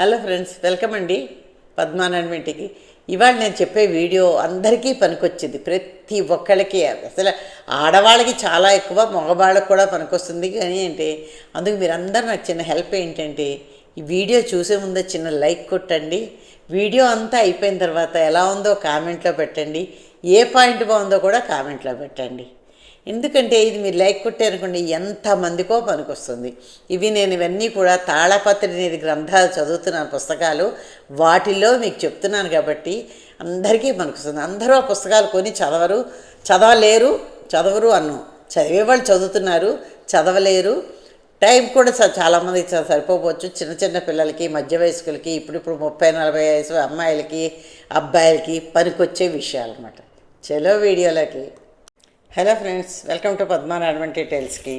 Hello friends welcome అండి ఇంటికి ఇవాళ నేను చెప్పే వీడియో అందరికీ పనికొచ్చింది ప్రతి ఒక్కళ్ళకి. అసలు ఆడవాళ్ళకి చాలా ఎక్కువ మగవాళ్ళకి కూడా పనికొస్తుంది కానీ ఏంటి అందుకు మీరందరూ నాకు చిన్న హెల్ప్ ఏంటంటే ఈ వీడియో చూసే ముందే చిన్న లైక్ కొట్టండి. వీడియో అంతా అయిపోయిన తర్వాత ఎలా ఉందో కామెంట్లో పెట్టండి ఏ పాయింట్ బాగుందో కూడా కామెంట్లో పెట్టండి. ఎందుకంటే ఇది మీరు లైక్ కొట్టారనుకోండి ఎంతమందికో పనికొస్తుంది ఇవి నేను ఇవన్నీ కూడా తాళపత్రి అనేది గ్రంథాలు చదువుతున్నాను పుస్తకాలు వాటిల్లో మీకు చెప్తున్నాను కాబట్టి అందరికీ పనికొస్తుంది అందరూ ఆ పుస్తకాలు కొని చదవరు. చదవలేరు చదవరు అన్ను. చదివేవాళ్ళు చదువుతున్నారు చదవలేరు. టైం కూడా చాలామంది సరిపోవచ్చు. చిన్న చిన్న పిల్లలకి మధ్య వయస్కులకి ఇప్పుడు ఇప్పుడు ముప్పై నలభై వయసు అమ్మాయిలకి అబ్బాయిలకి పనికొచ్చే విషయాలు అనమాట చలో వీడియోలకి. Hello friends welcome to Padmanarayana డీటెయిల్స్కి.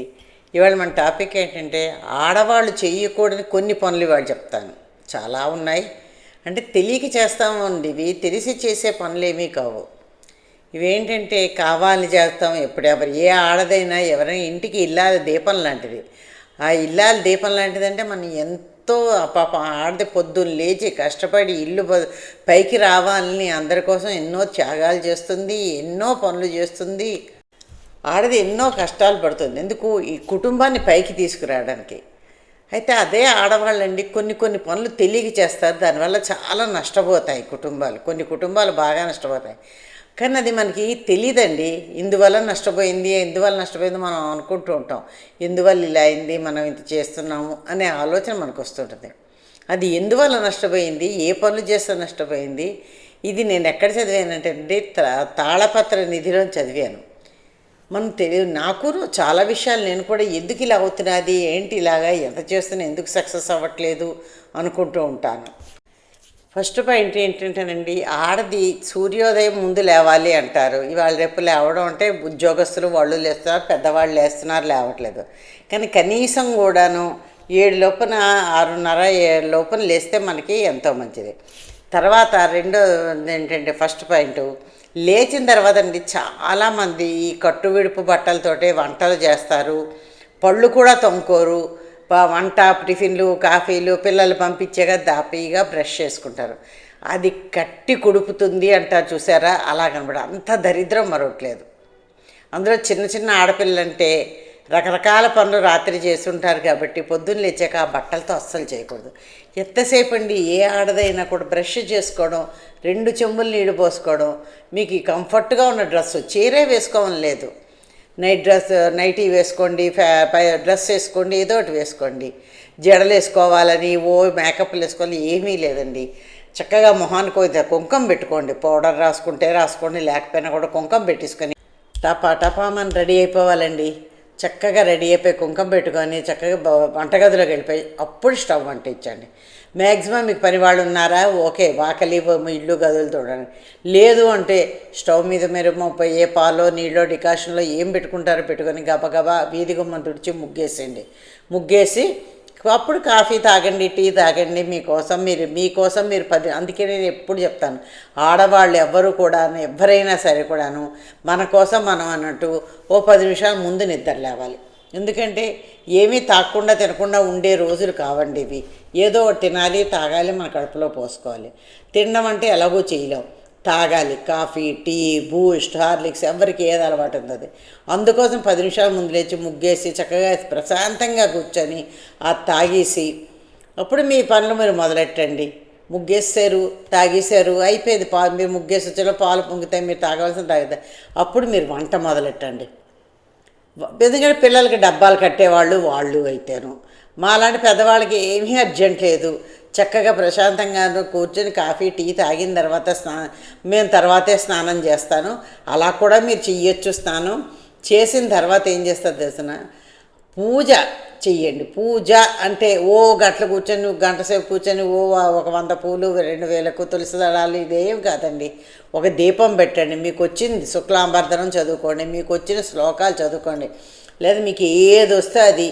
ఇవాళ మన టాపిక్ ఏంటంటే ఆడవాళ్ళు చేయకూడని కొన్ని పనులు ఇవాళ చెప్తాను. చాలా ఉన్నాయి. అంటే తెలియక చేస్తామండి ఇవి తెలిసి చేసే పనులు ఏమీ కావు. ఇవేంటంటే కావాలని చేస్తాం. ఎప్పుడెవరు ఏ ఆడదైనా ఎవరైనా ఇంటికి ఇల్లాలి దీపం లాంటిది. ఆ ఇల్లాలి దీపం లాంటిదంటే మనం ఎంతో పాప ఆడది పొద్దున్న లేచి కష్టపడి ఇల్లు పైకి రావాలని అందరి కోసం ఎన్నో త్యాగాలు చేస్తుంది ఎన్నో పనులు చేస్తుంది. ఆడది ఎన్నో కష్టాలు పడుతుంది. ఎందుకు? ఈ కుటుంబాన్ని పైకి తీసుకురావడానికి. అయితే అదే ఆడవాళ్ళండి కొన్ని కొన్ని పనులు తెలియక చేస్తారు. దానివల్ల చాలా నష్టపోతాయి కుటుంబాలు. కొన్ని కుటుంబాలు బాగా నష్టపోతాయి. కానీ అది మనకి తెలియదండి ఇందువల్ల నష్టపోయింది ఎందువల్ల నష్టపోయింది మనం అనుకుంటూ ఉంటాం. ఎందువల్ల ఇలా అయింది మనం ఇంత చేస్తున్నాము అనే ఆలోచన మనకు వస్తుంటుంది. అది ఎందువల్ల నష్టపోయింది? ఏ పనులు చేస్తే నష్టపోయింది? ఇది నేను ఎక్కడ చదివానంటే అండి తా- తాళపత్ర నిధిలో చదివాను. మనం తెలియ నాకు చాలా విషయాలు నేను కూడా ఎందుకు ఇలా అవుతున్నది ఏంటి ఇలాగా ఎంత చేస్తున్నా ఎందుకు సక్సెస్ అవ్వట్లేదు అనుకుంటూ ఉంటాను. ఫస్ట్ పాయింట్ ఏంటంటేనండి ఆడది సూర్యోదయం ముందు లేవాలి అంటారు. ఇవాళ రేపు లేవడం అంటే ఉద్యోగస్తులు వాళ్ళు లేస్తున్నారు పెద్దవాళ్ళు లేస్తున్నారు లేవట్లేదు. కానీ కనీసం కూడాను ఏడు లోపల ఆరున్నర ఏడు లోపల లేస్తే మనకి ఎంతో మంచిది. తర్వాత రెండో ఏంటంటే ఫస్ట్ పాయింట్ లేచిన తర్వాత అండి చాలామంది ఈ కట్టు విడుపు బట్టలతోటే వంటలు చేస్తారు. పళ్ళు కూడా తొమ్ముకోరు వంట టిఫిన్లు కాఫీలు పిల్లలు పంపించాక దాపీగా బ్రష్ చేసుకుంటారు. అది కట్టి కుడుపుతుంది అంటారు చూసారా? అలా కనబడ అంత దరిద్రం మరొకట్లేదు అందులో చిన్న చిన్న ఆడపిల్లలంటే రకరకాల పనులు రాత్రి చేస్తుంటారు కాబట్టి పొద్దున్న లేచాక ఆ బట్టలతో అస్సలు చేయకూడదు. ఎంతసేపు అండి ఏ ఆడదైనా కూడా బ్రష్ చేసుకోవడం రెండు చెంబులు నీళ్ళు పోసుకోవడం మీకు ఈ కంఫర్ట్గా ఉన్న డ్రెస్ చీరే వేసుకోవడం లేదు. నైట్ డ్రెస్ నైటీ వేసుకోండి ఫ్యా డ్రెస్ వేసుకోండి ఏదో ఒకటి వేసుకోండి. జడలు వేసుకోవాలని ఓ మేకప్లు వేసుకోవాలి ఏమీ లేదండి. చక్కగా మొహానికి కొంచెం కుంకం పెట్టుకోండి. పౌడర్ రాసుకుంటే రాసుకోండి లేకపోయినా కూడా కుంకం పెట్టేసుకొని. టపా టపా మనం రెడీ అయిపోవాలండి. చక్కగా రెడీ అయిపోయి కుంకం పెట్టుకొని చక్కగా వంటగదిలోకి వెళ్ళిపోయి అప్పుడు స్టవ్ అంటించండి. మ్యాక్సిమం మీకు పని వాళ్ళు ఉన్నారా? ఓకే వాకలి మీ ఇల్లు గదులు చూడండి లేదు అంటే స్టవ్ మీద మీరు ముప్పై ఏ పాలో నీళ్ళో డికాషన్లో ఏం పెట్టుకుంటారో పెట్టుకొని గబగబా వీధి గుమ్మం తుడిచి ముగ్గేసేయండి. ముగ్గేసి అప్పుడు కాఫీ తాగండి టీ తాగండి మీకోసం మీరు మీకోసం మీరు పది అందుకే నేను ఎప్పుడు చెప్తాను ఆడవాళ్ళు ఎవ్వరు కూడా ఎవరైనా సరే కూడాను మన కోసం మనం అన్నట్టు ఓ పది నిమిషాల ముందు నిద్ర లేవాలి. ఎందుకంటే ఏమీ తాగకుండా తినకుండా ఉండే రోజులు కావండి ఇవి. ఏదో ఒకటి తినాలి తాగాలి మన కడుపులో పోసుకోవాలి. తినడం అంటే ఎలాగో చేయలేం. తాగాలి కాఫీ టీ బూస్ట్ హార్లిక్స్ ఎవరికి ఏది అలవాటు ఉంది అది. అందుకోసం పది నిమిషాల ముందు లేచి ముగ్గేసి చక్కగా ప్రశాంతంగా కూర్చొని ఆ తాగేసి అప్పుడు మీ పనులు మీరు మొదలెట్టండి. ముగ్గేసారు తాగేశారు అయిపోయింది పాలు మీరు ముగ్గేసి వచ్చేలో పాలు పొంగుతాయి మీరు తాగవలసిన తాగుతాయి అప్పుడు మీరు వంట మొదలెట్టండి. ఎందుకంటే పిల్లలకి డబ్బాలు కట్టేవాళ్ళు వాళ్ళు అయితేను. మాలాంటి పెద్దవాళ్ళకి ఏమీ అర్జెంట్ లేదు. చక్కగా ప్రశాంతంగా కూర్చొని కాఫీ టీ తాగిన తర్వాత స్నా మేము తర్వాతే స్నానం చేస్తాను. అలా కూడా మీరు చెయ్యొచ్చు స్నానం. చేసిన తర్వాత ఏం చేస్తారు తెలిసిన పూజ చెయ్యండి. పూజ అంటే ఓ గట్ల కూర్చొని గంట సేపు కూర్చొని ఓ ఒక వంద పూలు రెండు వేలకు తులసి దళాలు ఇదేం కాదండి. ఒక దీపం పెట్టండి. మీకు వచ్చింది శుక్లాంబర్ధనం చదువుకోండి. మీకు వచ్చిన శ్లోకాలు చదువుకోండి. లేదా మీకు ఏది వస్తే అది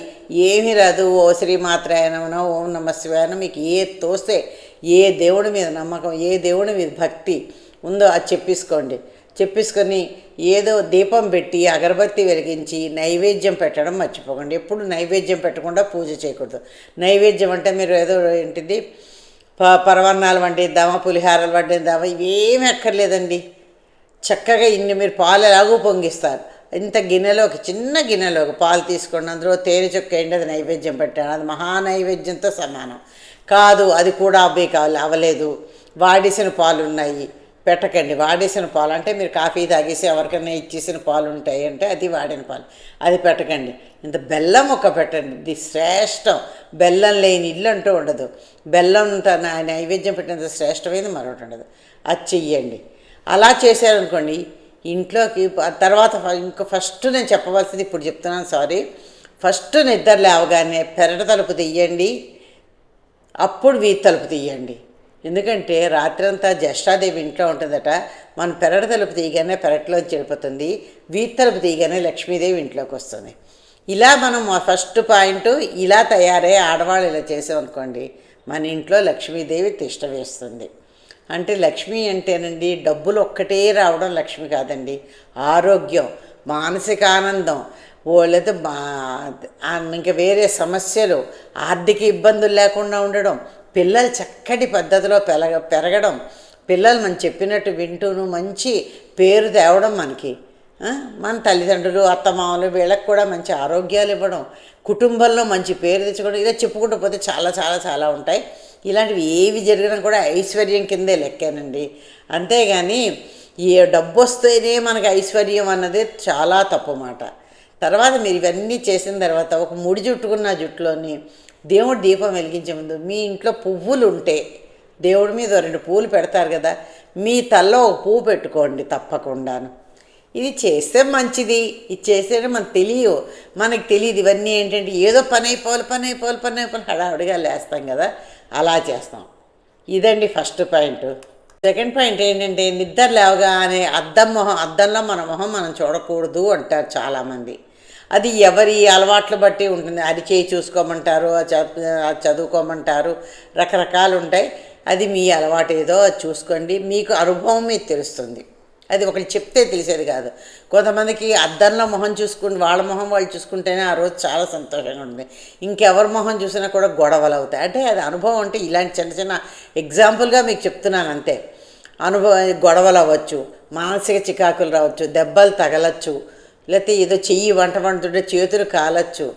ఏమీ రాదు. ఓ శ్రీమాత్రాయనమనో ఓం నమ శివాయనో మీకు ఏది తోస్తే ఏ దేవుడి మీద నమ్మకం ఏ దేవుడి మీద భక్తి ఉందో అది చెప్పేసుకోండి. చెప్పేసుకొని ఏదో దీపం పెట్టి అగరబత్తి వెలిగించి నైవేద్యం పెట్టడం మర్చిపోకండి. ఎప్పుడు నైవేద్యం పెట్టకుండా పూజ చేయకూడదు. నైవేద్యం అంటే మీరు ఏదో ఏంటిది? ప పరవన్నాలు వండిద్దామా పులిహారాలు వండిద్దామా ఇవేమి ఎక్కర్లేదండి చక్కగా ఇన్ని మీరు పాలు ఎలాగూ పొంగిస్తారు. ఇంత గిన్నెలోకి చిన్న గిన్నెలోకి పాలు తీసుకోండి. అందులో తేనె చుక్క అది నైవేద్యం పెట్టాను. అది మహా నైవేద్యంతో సమానం. కాదు అది కూడా అబ్బాయి కావాలి అవ్వలేదు వాడేసిన పాలు ఉన్నాయి. పెట్టకండి. వాడేసిన పాలు అంటే మీరు కాఫీ తాగేసి ఎవరికైనా ఇచ్చేసిన పాలు ఉంటాయి అంటే అది వాడిన పాలు. అది పెట్టకండి. ఇంత బెల్లం ఒక పెట్టండి. ఇది శ్రేష్టం. బెల్లం లేని ఇల్లు అంటూ ఉండదు. బెల్లం తన నైవేద్యం పెట్టినంత శ్రేష్టమైనది మరొకటి ఉండదు. అది చెయ్యండి. అలా చేశారనుకోండి ఇంట్లోకి తర్వాత ఫ- ఇంకా ఫస్ట్ నేను చెప్పవలసింది ఇప్పుడు చెప్తున్నాను సారీ. ఫస్ట్ నిద్ర లేవగానే పెరట తలుపు తీయండి. అప్పుడు వీధి తలుపు తీయండి. ఎందుకంటే రాత్రంతా జ్యేష్ఠాదేవి ఇంట్లో ఉంటుందట. మనం పెరట తలుపు తీయగానే పెరట్లోంచి వెళ్ళిపోతుంది. వీధి తలుపు తీయగానే లక్ష్మీదేవి ఇంట్లోకి వస్తుంది. ఇలా మనం ఫస్ట్ పాయింట్ ఇలా తయారై ఆడవాళ్ళు ఇలా చేసామనుకోండి మన ఇంట్లో లక్ష్మీదేవి తిష్ట వేస్తుంది. అంటే లక్ష్మి అంటేనండి డబ్బులు ఒక్కటే రావడం లక్ష్మి కాదండి. ఆరోగ్యం మానసిక ఆనందం ఓ లేదా మా- ఇంకా వేరే సమస్యలు ఆర్థిక ఇబ్బందులు లేకుండా ఉండడం పిల్లలు చక్కటి పద్ధతిలో పెరగ పెరగడం పిల్లలు మనం చెప్పినట్టు వింటూను మంచి పేరు తేవడం మనకి. మన తల్లిదండ్రులు అత్తమామలు వీళ్ళకి కూడా మంచి ఆరోగ్యాలు ఇవ్వడం కుటుంబంలో మంచి పేరు తెచ్చుకోవడం ఇలా చెప్పుకుంటూ పోతే చాలా చాలా చాలా ఉంటాయి. ఇలాంటివి ఏవి జరిగినా కూడా ఐశ్వర్యం కిందే లెక్కేనండి. అంతేగాని ఏ డబ్బు వస్తేనే మనకి ఐశ్వర్యం అన్నది చాలా తప్పు మాట తర్వాత మీరు ఇవన్నీ చేసిన తర్వాత ఒక ముడి చుట్టుకున్న జుట్టులోని దేవుడు దీపం వెలిగించే ముందు మీ ఇంట్లో పువ్వులు ఉంటే దేవుడి మీద రెండు పూలు పెడతారు కదా మీ తల్లో ఒక పువ్వు పెట్టుకోండి తప్పకుండాను. ఇది చేస్తే మంచిది ఇది చేస్తే మనకు తెలియవు మనకు తెలియదు ఇవన్నీ ఏంటంటే ఏదో పని అయిపోవాలి పని అయిపోవాలి పని అయిపోవాలి హడావుడిగా లేస్తాం కదా. అలా చేస్తాం. ఇదండి ఫస్ట్ పాయింట్. సెకండ్ పాయింట్ ఏంటంటే నిద్ర లేవగానే అద్దం మొహం అద్దంలో మన మొహం మనం చూడకూడదు అంటారు చాలామంది. అది ఎవరి అలవాట్లు బట్టి ఉంటుంది. అది చేయి చూసుకోమంటారు అది చదువుకోమంటారు రకరకాలు ఉంటాయి. అది మీ అలవాటు ఏదో అది చూసుకోండి. మీకు అనుభవం మీకు తెలుస్తుంది. అది ఒకళ్ళు చెప్తే తెలిసేది కాదు. కొంతమందికి అద్దంలో మొహం చూసుకుని వాళ్ళ మొహం వాళ్ళు చూసుకుంటేనే ఆ రోజు చాలా సంతోషంగా ఉంటుంది. ఇంకెవరి మొహం చూసినా కూడా గొడవలు అవుతాయి. అంటే అది అనుభవం అంటే ఇలాంటి చిన్న చిన్న ఎగ్జాంపుల్గా మీకు చెప్తున్నాను అంతే. అనుభవం గొడవలు అవ్వచ్చు మానసిక చికాకులు రావచ్చు దెబ్బలు తగలచ్చు లేకపోతే ఏదో చెయ్యి వంట వండుతుంటే చేతులు కాలచ్చు.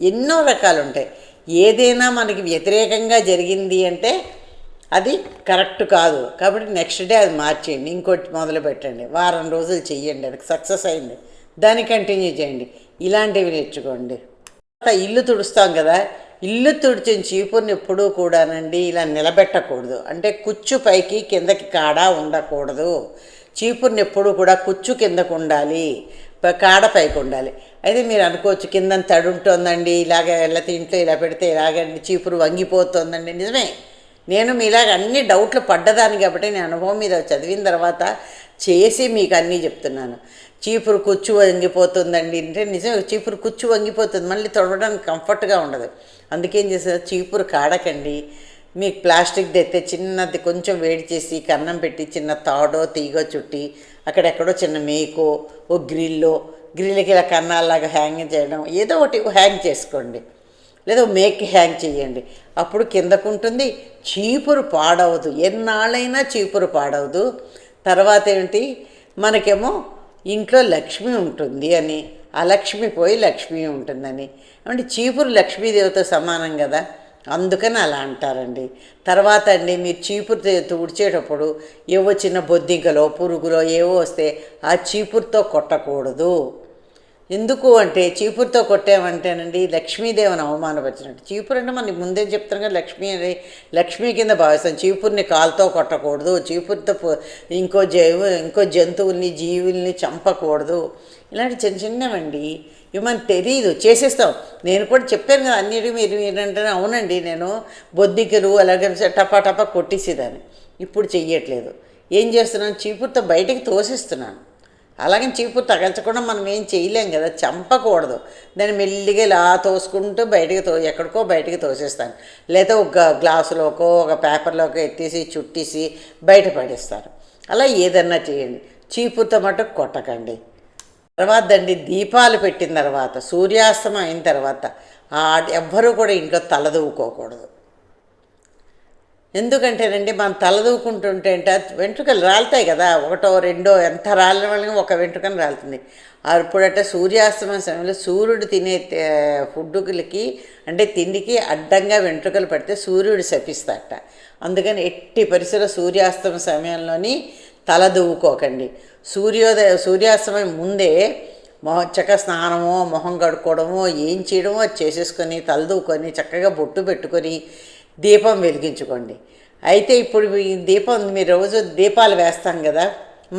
ఎన్నో రకాలు ఉంటాయి. ఏదైనా మనకి వ్యతిరేకంగా జరిగింది అంటే అది కరెక్ట్ కాదు. కాబట్టి నెక్స్ట్ డే అది మార్చేయండి. ఇంకోటి మొదలు పెట్టండి. వారం రోజులు చెయ్యండి. అది సక్సెస్ అయింది. దాన్ని కంటిన్యూ చేయండి. ఇలాంటివి నేర్చుకోండి. ఇల్లు తుడుస్తాం కదా. ఇల్లు తుడిచిన చీపుర్ని ఎప్పుడూ కూడానండి ఇలా నిలబెట్టకూడదు. అంటే కుచ్చు పైకి కిందకి కాడ ఉండకూడదు. చీపుర్ని ఎప్పుడూ కూడా కుచ్చు కిందకు ఉండాలి. కాడ పైకి ఉండాలి. అయితే మీరు అనుకోవచ్చు కింద తడుంటోందండి ఇలాగ లేకపోతే ఇంట్లో ఇలా పెడితే ఇలాగండి. చీపురు వంగిపోతుందండి. నిజమే. నేను మీలాగ అన్ని డౌట్లు పడ్డదాన్ని కాబట్టి నేను అనుభవం మీద చదివిన తర్వాత చేసి మీకు అన్నీ చెప్తున్నాను. చీపురు కుచ్చు వంగిపోతుందండి అంటే నిజం చీపురు కుచ్చు వంగిపోతుంది. మళ్ళీ తొడవడానికి కంఫర్ట్గా ఉండదు. అందుకేం చేస్తారు చీపురు కాడకండి. మీకు ప్లాస్టిక్ తెస్తే చిన్నది కొంచెం వేడి చేసి కన్నం పెట్టి చిన్న తాడో తీగో చుట్టి అక్కడెక్కడో చిన్న మేకో ఓ గ్రిల్లో గ్రిల్కి ఇలా కన్నాల్లాగా హ్యాంగ్ చేయడం ఏదో ఒకటి హ్యాంగ్ చేసుకోండి. లేదా మేక్ హ్యాంగ్ చేయండి అప్పుడు కిందకు ఉంటుంది చీపురు పాడవదు. ఎన్నాళ్ళైనా చీపురు పాడవదు. తర్వాత ఏంటి? మనకేమో ఇంట్లో లక్ష్మి ఉంటుంది అని అలక్ష్మి పోయి లక్ష్మి ఉంటుందని. అంటే చీపురు లక్ష్మీదేవితో సమానం కదా? అందుకని అలా అంటారండి. తర్వాత అండి మీరు చీపురు తుడిచేటప్పుడు ఏవో చిన్న బొద్దింకలో పురుగులో ఏవో వస్తే ఆ చీపురుతో కొట్టకూడదు. ఎందుకు అంటే చీపురుతో కొట్టామంటేనండి లక్ష్మీదేవిని అవమానపరిచినట్టు. చీపురు అంటే మనకి ముందే చెప్తాను కదా లక్ష్మీ అని లక్ష్మీ కింద భావిస్తాం. చీపురుని కాలుతో కొట్టకూడదు చీపురుతో ఇంకో జైవు ఇంకో జంతువుల్ని జీవుల్ని చంపకూడదు. ఇలాంటి చిన్న చిన్నవండి ఇవి మనకు తెలియదు చేసేస్తాం. నేను కూడా చెప్పాను కదా అన్నిటి మీరు ఏంటంటే అవునండి నేను బొద్దికలు అలాగే టపా టపా కొట్టేసేదాన్ని. ఇప్పుడు చెయ్యట్లేదు. ఏం చేస్తున్నాను? చీపురుతో బయటికి తోసిస్తున్నాను. అలాగే చీపురు తగల్చకుండా మనం ఏం చేయలేం కదా చంపకూడదు. దాన్ని మెల్లిగా ఇలా తోసుకుంటూ బయటికి తో ఎక్కడికో బయటికి తోసేస్తాను. లేదా ఒక గ్లాసులోకో ఒక పేపర్లోకో ఎత్తేసి చుట్టేసి బయట పడేస్తారు అలా ఏదన్నా చేయండి. చీపుతో మటుకు కొట్టకండి. తర్వాత అండి దీపాలు పెట్టిన తర్వాత సూర్యాస్తమం అయిన తర్వాత ఆ ఎవ్వరూ కూడా ఇంట్లో తలదూకోకూడదు. ఎందుకంటేనండి మనం తలదూకుంటుంటే అంటే వెంట్రుకలు రాలుతాయి కదా ఒకటో రెండో ఎంత రాలిన వాళ్ళకి ఒక వెంట్రుకని రాలుతుంది. అప్పుడట సూర్యాస్తమయం సమయంలో సూర్యుడు తినే తే- ఫుడ్డులకి అంటే తిండికి అడ్డంగా వెంట్రుకలు పడితే సూర్యుడు శపిస్తాట అందుకని ఎట్టి పరిసర సూర్యాస్తమ సమయంలోని తల దువ్వుకోకండి సూర్యోదయ సూర్యాస్తమయం ముందే మొహం చక్క స్నానమో మొహం కడుక్కోవడమో ఏం చేయడమో అది చేసేసుకొని తలదూకొని చక్కగా బొట్టు పెట్టుకొని దీపం వెలిగించుకోండి. అయితే ఇప్పుడు ఈ దీపం మీరు రోజు దీపాలు వేస్తాం కదా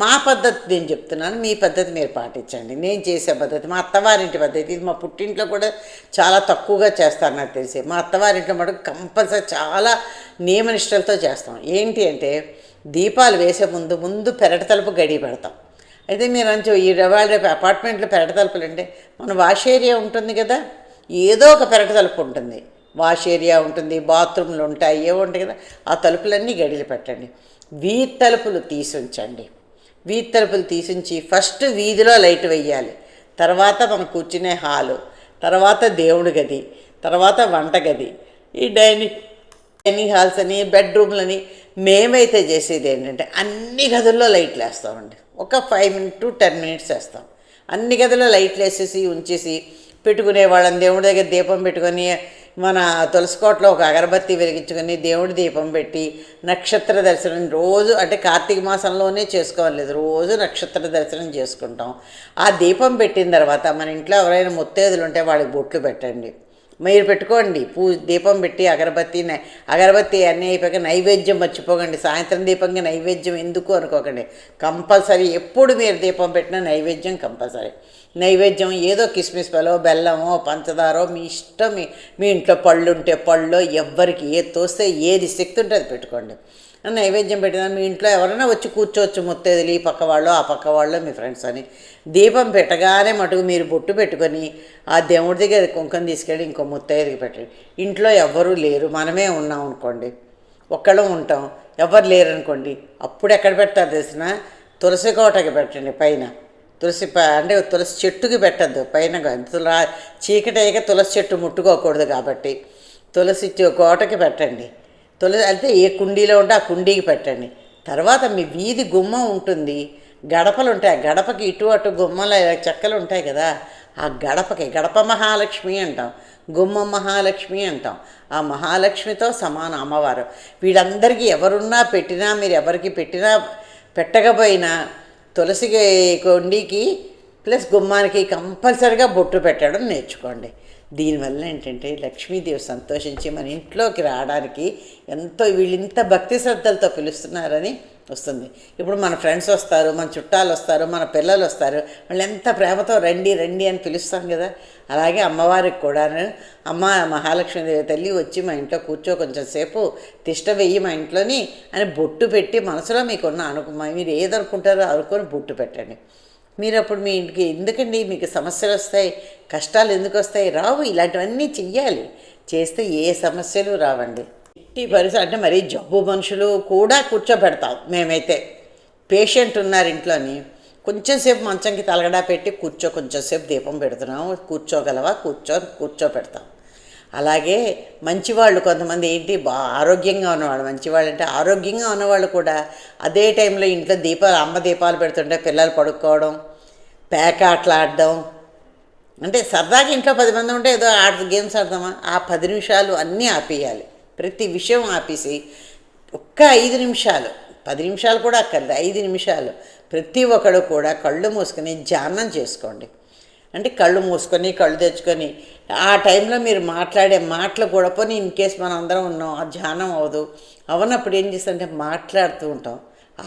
మా పద్ధతి నేను చెప్తున్నాను మీ పద్ధతి మీరు పాటించండి. నేను చేసే పద్ధతి మా అత్తవారింటి పద్ధతి ఇది మా పుట్టింట్లో కూడా చాలా తక్కువగా చేస్తారు నాకు తెలిసి. మా అత్తవారింట్లో మటుకు కంపల్సరీ చాలా నియమనిష్టలతో చేస్తాం. ఏంటి అంటే దీపాలు వేసే ముందు ముందు పెరట తలుపు గడి పెడతాం. అయితే మీరు అంచు ఈ రవాళ్ళ రేపు అపార్ట్మెంట్లో పెరట తలుపులు అంటే మన వాష్ ఏరియా ఉంటుంది కదా ఏదో ఒక పెరట తలుపు ఉంటుంది. వాష్ ఏరియా ఉంటుంది బాత్రూమ్లు ఉంటాయి ఏవో ఉంటాయి కదా ఆ తలుపులన్నీ గడిలు పెట్టండి. వీధి తలుపులు తీసి ఉంచండి వీధి తలుపులు తీసించి ఫస్ట్ వీధిలో లైట్ వెయ్యాలి. తర్వాత మనం కూర్చునే హాలు తర్వాత దేవుడి గది తర్వాత వంటగది ఈ డైనింగ్ డైనింగ్ హాల్స్ అని బెడ్రూమ్లని మేమైతే చేసేది ఏంటంటే అన్ని గదుల్లో లైట్లు వేస్తామండి. ఒక five minute to ten minutes వేస్తాం. అన్ని గదుల్లో లైట్లు వేసేసి ఉంచేసి పెట్టుకునే వాళ్ళని దేవుడి దగ్గర దీపం పెట్టుకొని మన తులసికోటలో ఒక అగరబత్తి వెలిగించుకొని దేవుడి దీపం పెట్టి నక్షత్ర దర్శనం రోజు అంటే కార్తీక మాసంలోనే చేసుకోవాలి రోజు నక్షత్ర దర్శనం చేసుకుంటాం. ఆ దీపం పెట్టిన తర్వాత మన ఇంట్లో ఎవరైనా ముత్తేదులు ఉంటే వాళ్ళకి బొట్లు పెట్టండి. మీరు పెట్టుకోండి. పూ దీపం పెట్టి అగరబత్తి అగరబత్తి అన్నీ అయిపోయాక నైవేద్యం మర్చిపోకండి. సాయంత్రం దీపంగా నైవేద్యం ఎందుకు అనుకోకండి. కంపల్సరీ ఎప్పుడు మీరు దీపం పెట్టినా నైవేద్యం కంపల్సరీ. నైవేద్యం ఏదో కిస్మిస్ పలో బెల్లమో పంచదారో మీ ఇష్టం మీ ఇంట్లో పళ్ళు ఉంటే పళ్ళు ఎవ్వరికి ఏది తోస్తే ఏది శక్తి ఉంటే అది పెట్టుకోండి. నైవేద్యం పెట్టినా మీ ఇంట్లో ఎవరైనా వచ్చి కూర్చోవచ్చు ముత్తేదిలు ఈ పక్క వాళ్ళు ఆ పక్క వాళ్ళు మీ ఫ్రెండ్స్ అని. దీపం పెట్టగానే మటుకు మీరు బొట్టు పెట్టుకొని ఆ దేవుడి దగ్గర కుంకం తీసుకెళ్ళి ఇంకో ముత్తైదుకి పెట్టండి. ఇంట్లో ఎవ్వరూ లేరు మనమే ఉన్నాం అనుకోండి. ఒక్కళ్ళం ఉంటాం ఎవరు లేరు అనుకోండి అప్పుడు ఎక్కడ పెడతారు తెలిసిన? తులసి కోటకి పెట్టండి పైన. తులసి అంటే తులసి చెట్టుకి పెట్టద్దు పైన తులా చీకటి అయ్యాక తులసి చెట్టు ముట్టుకోకూడదు కాబట్టి. తులసి కోటకి పెట్టండి. తులసి అయితే ఏ కుండీలో ఉంటే ఆ కుండీకి పెట్టండి. తర్వాత మీ వీధి గుమ్మం ఉంటుంది. గడపలు ఉంటాయి. ఆ గడపకి ఇటు అటు గుమ్మలు చెక్కలు ఉంటాయి కదా ఆ గడపకి గడప మహాలక్ష్మి అంటాం. గుమ్మ మహాలక్ష్మి అంటాం. ఆ మహాలక్ష్మితో సమాన అమ్మవారు. వీళ్ళందరికీ ఎవరున్నా పెట్టినా మీరు ఎవరికి పెట్టినా పెట్టకపోయినా తులసి కొండికి ప్లస్ గుమ్మానికి కంపల్సరిగా బొట్టు పెట్టడం నేర్చుకోండి. దీనివల్ల ఏంటంటే లక్ష్మీదేవి సంతోషించి మన ఇంట్లోకి రావడానికి ఎంతో వీళ్ళు ఇంత భక్తి శ్రద్ధలతో పిలుస్తున్నారని వస్తుంది. ఇప్పుడు మన ఫ్రెండ్స్ వస్తారు మన చుట్టాలు వస్తారు మన పిల్లలు వస్తారు. వాళ్ళు ఎంత ప్రేమతో రండి రండి అని పిలుస్తాం కదా. అలాగే అమ్మవారికి కూడాను అమ్మ మహాలక్ష్మీదేవి తల్లి వచ్చి మా ఇంట్లో కూర్చో కొంచెం సేపు తిష్ట వెయ్యి మా ఇంట్లోని అని బొట్టు పెట్టి మనసులో మీకున్న అనుకు మీరు ఏదనుకుంటారో అనుకొని బొట్టు పెట్టండి. మీరు అప్పుడు మీ ఇంటికి ఎందుకండి మీకు సమస్యలు వస్తాయి కష్టాలు ఎందుకు వస్తాయి? రావు ఇలాంటివన్నీ చెయ్యాలి. చేస్తే ఏ సమస్యలు రావండి. ఎట్టి పరిస్థితి అంటే మరి జబ్బు మనుషులు కూడా కూర్చోబెడతాం మేమైతే. పేషెంట్ ఉన్నారు ఇంట్లోని. కొంచెంసేపు మంచంకి తలగడా పెట్టి కూర్చో కొంచెంసేపు దీపం పెడుతున్నాం. కూర్చోగలవా? కూర్చో కూర్చోపెడతాం అలాగే మంచివాళ్ళు కొంతమంది ఏంటి? బా ఆరోగ్యంగా ఉన్నవాళ్ళు. మంచివాళ్ళు అంటే ఆరోగ్యంగా ఉన్నవాళ్ళు కూడా అదే టైంలో ఇంట్లో దీపాలు అమ్మ దీపాలు పెడుతుంటే పిల్లలు పడుకోవడం పేకాట్లు అంటే సరదాగా ఇంట్లో పది మంది ఉంటే ఏదో ఆడ గేమ్స్ ఆడదామా? ఆ పది నిమిషాలు అన్నీ ఆపేయాలి. ప్రతి విషయం ఆపేసి ఒక్క ఐదు నిమిషాలు. పది నిమిషాలు కూడా అక్కర్లేదు. ఐదు నిమిషాలు. ప్రతి ఒక్కడు కూడా కళ్ళు మూసుకొని ధ్యానం చేసుకోండి. అంటే కళ్ళు మూసుకొని కళ్ళు తెచ్చుకొని ఆ టైంలో మీరు మాట్లాడే మాటలు కూడా పోనీ ఇన్ కేస్ మనం అందరం ఉన్నాం ఆ ధ్యానం అవ్వదు. అవనప్పుడు ఏం చేస్తారంటే మాట్లాడుతూ ఉంటాం.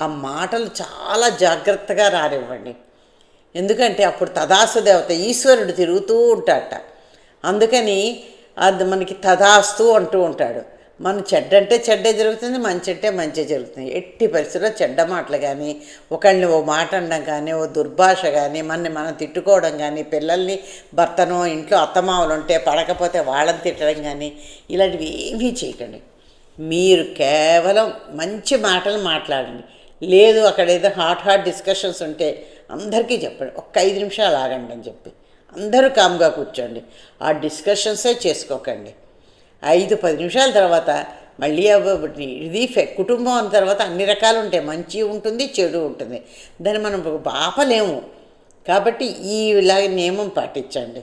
ఆ మాటలు చాలా జాగ్రత్తగా రానివ్వండి. ఎందుకంటే అప్పుడు తదాస్తు దేవత ఈశ్వరుడు తిరుగుతూ ఉంటాడట. అందుకని అది మనకి తదాస్తు అంటూ ఉంటాడు. మన చెడ్డ అంటే చెడ్డే జరుగుతుంది మంచి అంటే మంచి జరుగుతుంది. ఎట్టి పరిస్థితుల్లో చెడ్డ మాటలు కానీ ఒకళ్ళని ఓ మాట అనడం కానీ ఓ దుర్భాష కానీ మనని మనం తిట్టుకోవడం కానీ పిల్లల్ని భర్తనో ఇంట్లో అత్తమామలు ఉంటే పడకపోతే వాళ్ళని తిట్టడం కానీ ఇలాంటివి ఏమీ చేయకండి. మీరు కేవలం మంచి మాటలు మాట్లాడండి. లేదు అక్కడ ఏదో హాట్ హాట్ డిస్కషన్స్ ఉంటే అందరికీ చెప్పండి. ఒక్క ఐదు నిమిషాలు ఆగండి అని చెప్పి. అందరూ కామ్గా కూర్చోండి. ఆ డిస్కషన్సే చేసుకోకండి. ఐదు పది నిమిషాల తర్వాత మళ్ళీ అవ- ఇది కుటుంబం తర్వాత అన్ని రకాలు ఉంటాయి. మంచి ఉంటుంది చెడు ఉంటుంది. దాన్ని మనం ఆపలేము కాబట్టి ఈ ఇలాగ నియమం పాటించండి.